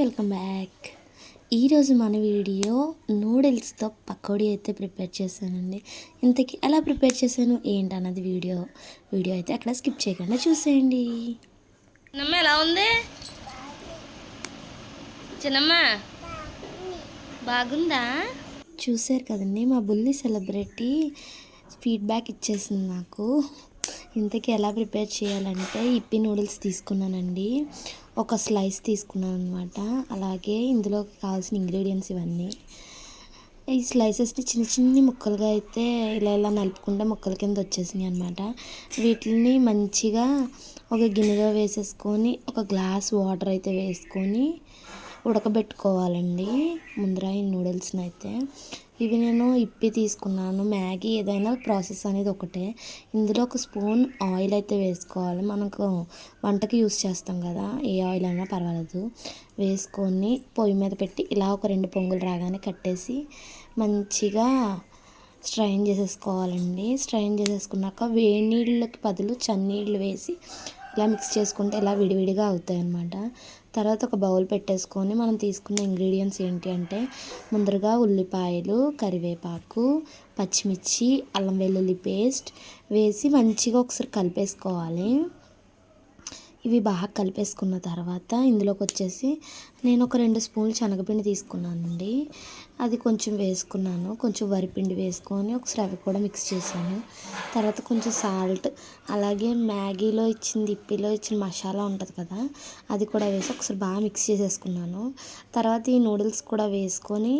Welcome back. ఈరోజు మన video నూడిల్స్తో pakodi అయితే ప్రిపేర్ చేశానండి. ఇంతకీ ఎలా ప్రిపేర్ చేశాను ఏంటి అన్నది వీడియో వీడియో అయితే అక్కడ స్కిప్ చేయకుండా చూసేయండి. చిన్నమ్మ ఎలా ఉంది? చిన్నమ్మ బాగుందా? చూసారు కదండి మా బుల్లి సెలబ్రిటీ ఫీడ్బ్యాక్ ఇచ్చేసింది నాకు. ఇంతకీ ఎలా ప్రిపేర్ చేయాలంటే ఇప్పి నూడిల్స్ తీసుకున్నానండి. ఒక స్లైస్ తీసుకున్నాను అనమాట అలాగే ఇందులో కావాల్సిన ఇంగ్రీడియంట్స్ ఇవన్నీ. ఈ స్లైసెస్ని చిన్న చిన్ని ముక్కలుగా అయితే ఇలా ఇలా నలుపుకుంటే ముక్కల కింద వచ్చేసినాయి అనమాట వీటిని మంచిగా ఒక గిన్నెలో వేసేసుకొని ఒక గ్లాస్ వాటర్ అయితే వేసుకొని ఉడకబెట్టుకోవాలండి. ముందర ఈ నూడిల్స్ని అయితే ఇవి నేను ఇప్పి తీసుకున్నాను. మ్యాగీ ఏదైనా ప్రాసెస్ అనేది ఒకటే. ఇందులో ఒక స్పూన్ ఆయిల్ అయితే వేసుకోవాలి. మనకు వంటకి యూస్ చేస్తాం కదా ఏ ఆయిల్ అయినా పర్వాలేదు. వేసుకొని పొయ్యి మీద పెట్టి ఇలా ఒక రెండు పొంగులు రాగానే కట్టేసి మంచిగా స్ట్రైన్ చేసేసుకోవాలండి. స్ట్రైన్ చేసేసుకున్నాక వేడి నీళ్ళకి బదులు చన్నీళ్ళు వేసి ఇలా మిక్స్ చేసుకుంటే ఇలా విడివిడిగా అవుతాయి అన్నమాట తర్వాత ఒక బౌల్ పెట్టేసుకొని మనం తీసుకున్న ఇంగ్రీడియంట్స్ ఏంటి అంటే ముందరగా ఉల్లిపాయలు కరివేపాకు పచ్చిమిర్చి అల్లం వెల్లుల్లి పేస్ట్ వేసి మంచిగా ఒకసారి కలిపేసుకోవాలి. ఇవి బాగా కలిపేసుకున్న తర్వాత ఇందులోకి వచ్చేసి నేను ఒక రెండు స్పూన్లు శనగపిండి తీసుకున్నానండి. అది కొంచెం వేసుకున్నాను. కొంచెం వరిపిండి వేసుకొని ఒకసారి అవి కూడా మిక్స్ చేశాను. తర్వాత కొంచెం సాల్ట్ అలాగే మ్యాగీలో ఇచ్చింది ఇప్పిలో ఇచ్చిన మసాలా ఉంటుంది కదా అది కూడా వేసి ఒకసారి బాగా మిక్స్ చేసేసుకున్నాను. తర్వాత ఈ నూడిల్స్ కూడా వేసుకొని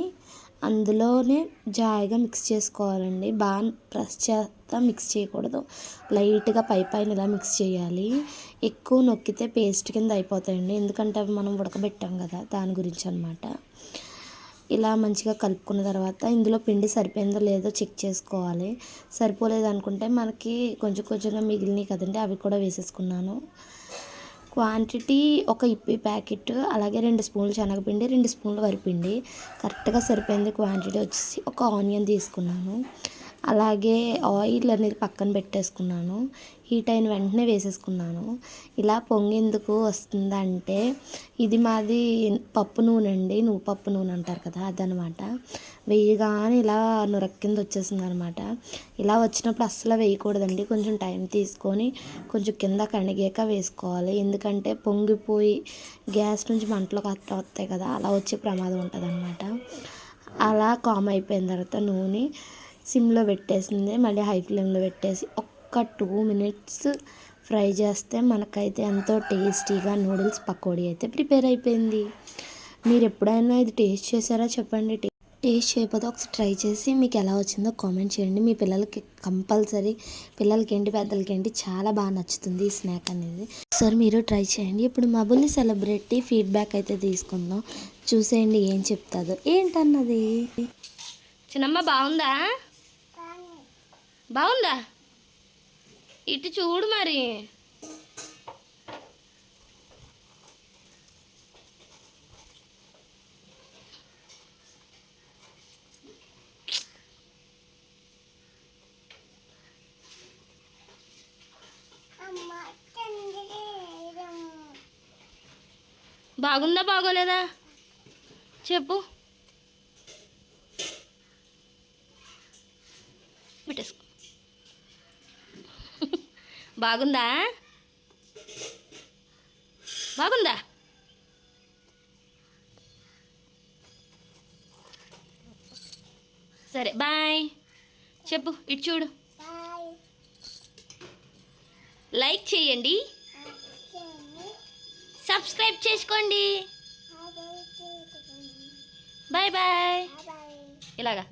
అందులోనే జాయిగా మిక్స్ చేసుకోవాలండి. బాగా ప్రెస్ చేస్తా మిక్స్ చేయకూడదు. లైట్గా పై పైన ఇలా మిక్స్ చేయాలి. ఎక్కువ నొక్కితే పేస్ట్ కింద అయిపోతాయండి. ఎందుకంటే అవి మనం ఉడకబెట్టాం కదా దాని గురించి అనమాట ఇలా మంచిగా కలుపుకున్న తర్వాత ఇందులో పిండి సరిపోయిందో లేదో చెక్ చేసుకోవాలి. సరిపోలేదు అనుకుంటే మనకి కొంచెం కొంచెంగా మిగిలినాయి కదండి అవి కూడా వేసేసుకున్నాను. క్వాంటిటీ ఒక ఇప్పి ప్యాకెట్ అలాగే రెండు స్పూన్లు శనగపిండి రెండు స్పూన్లు వరిపిండి. కరెక్ట్గా సరిపోయింది క్వాంటిటీ వచ్చేసి ఒక ఆనియన్ తీసుకున్నాను. అలాగే ఆయిల్ అనేది పక్కన పెట్టేసుకున్నాను. హీట్ అయిన వెంటనే వేసేసుకున్నాను. ఇలా పొంగెందుకు వస్తుందంటే ఇది మాది పప్పు నూనె అండి నువ్వు పప్పు నూనె అంటారు కదా అదనమాట. వేయగానే ఇలా నురక్ కింద వచ్చేసింది అనమాట ఇలా వచ్చినప్పుడు అస్సలు వేయకూడదండి. కొంచెం టైం తీసుకొని కొంచెం కింద కణిగాక వేసుకోవాలి. ఎందుకంటే పొంగిపోయి గ్యాస్ నుంచి మంటలు కట్ట వస్తాయి కదా అలా వచ్చే ప్రమాదం ఉంటుంది అనమాట అలా కామ్ అయిపోయిన తర్వాత నూనె సిమ్లో పెట్టేసింది మళ్ళీ హై ఫ్లేమ్లో పెట్టేసి ఒక్క టూ మినిట్స్ ఫ్రై చేస్తే మనకైతే ఎంతో టేస్టీగా నూడిల్స్ పకోడీ అయితే ప్రిపేర్ అయిపోయింది. మీరు ఎప్పుడైనా ఇది టేస్ట్ చేశారా చెప్పండి? టేస్ట్ చేయకపోతే ఒకసారి ట్రై చేసి మీకు ఎలా వచ్చిందో కామెంట్ చేయండి. మీ పిల్లలకి కంపల్సరీ పిల్లలకి ఏంటి పెద్దలకి ఏంటి చాలా బాగా నచ్చుతుంది ఈ స్నాక్ అనేది. సార్ మీరు ట్రై చేయండి. ఇప్పుడు మా సెలబ్రిటీ ఫీడ్బ్యాక్ అయితే తీసుకుందాం. చూసేయండి ఏం చెప్తాదో. ఏంటన్నది? చిన్నమ్మ బాగుందా? బాగుందా? ఇటు చూడు మరి. బాగుందా బాగోలేదా? చెప్పు. బాగుందా? బాగుందా? సరే బాయ్. చెప్పు ఇటు చూడు. లైక్ చేయండి. సబ్స్క్రైబ్ చేసుకోండి. బాయ్. బాయ్ ఇలాగా.